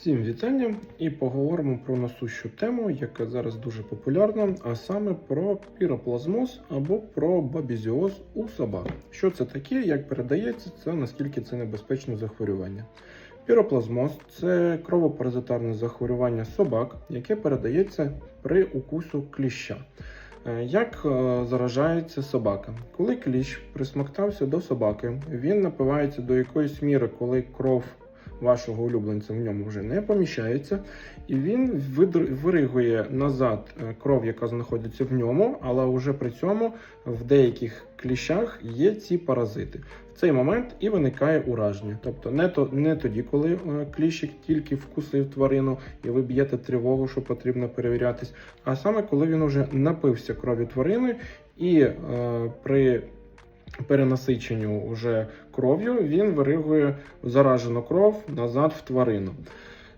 Всім вітання і поговоримо про насущу тему, яка зараз дуже популярна, а саме про піроплазмоз або про бабізіоз у собак. Що це таке, як передається, це наскільки це небезпечне захворювання. Піроплазмоз це кровопаразитарне захворювання собак, яке передається при укусу кліща. Е, Як е, заражається собака? Коли кліщ присмоктався до собаки, він напивається до якоїсь міри, коли кров вашого улюбленця в ньому вже не поміщається, і він виригує назад е, кров, яка знаходиться в ньому, але вже при цьому в деяких кліщах є ці паразити. В цей момент і виникає ураження. Тобто не, то, не тоді, коли е, кліщик тільки вкусив тварину, і ви б'єте тривогу, що потрібно перевірятись, а саме коли він вже напився крові тварини і е, при перенасиченню вже кров'ю він виригує заражену кров назад в тварину.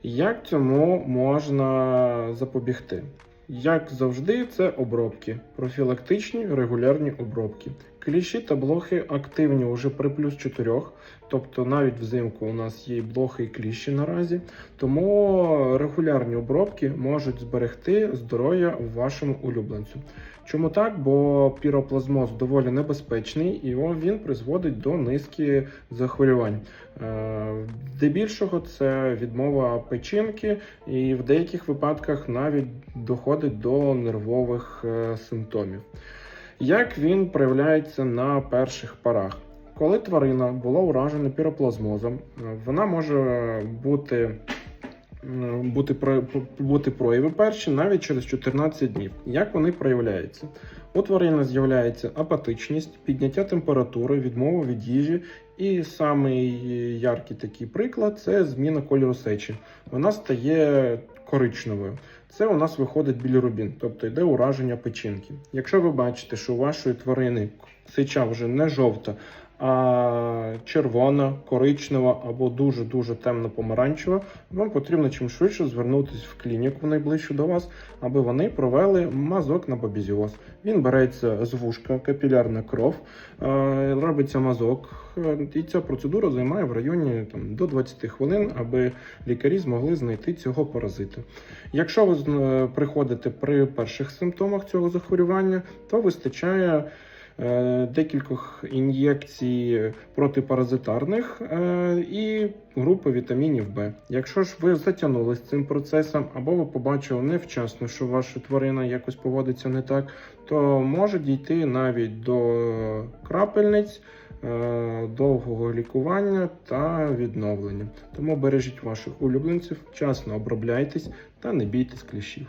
Як цьому можна запобігти? Як завжди, це обробки, профілактичні регулярні обробки. Кліщі та блохи активні уже при плюс 4, тобто навіть взимку у нас є і блохи і кліщі наразі. Тому регулярні обробки можуть зберегти здоров'я вашому улюбленцю. Чому так? Бо піроплазмоз доволі небезпечний і він призводить до низки захворювань. Е, Здебільшого це відмова печінки, і в деяких випадках навіть доходить до нервових е, симптомів. Як він проявляється на перших парах? Коли тварина була уражена піроплазмозом, вона може бути бути, бути прояви перші навіть через 14 днів. Як вони проявляються? У тварини з'являється апатичність, підняття температури, відмова від їжі, і самий яркий такий приклад це зміна кольору сечі. Вона стає коричневою. Це у нас виходить білірубін, тобто йде ураження печінки. Якщо ви бачите, що у вашої тварини сеча вже не жовта, червона, коричнева або дуже-дуже темно-помаранчева, вам потрібно чим швидше звернутися в клініку найближчу до вас, аби вони провели мазок на бабізіоз. Він береться з вушка, капілярна кров, робиться мазок, і ця процедура займає в районі там, до 20 хвилин, аби лікарі змогли знайти цього паразита. Якщо ви е, приходите при перших симптомах цього захворювання, то вистачає декількох ін'єкцій протипаразитарних е, і групи вітамінів Б. Якщо ж ви затягнули з цим процесом, або ви побачили невчасно, що ваша тварина якось поводиться не так, то може дійти навіть до крапельниць. е, Довгого лікування та відновлення. Тому бережіть ваших улюбленців, вчасно обробляйтесь та не бійтесь кліщів.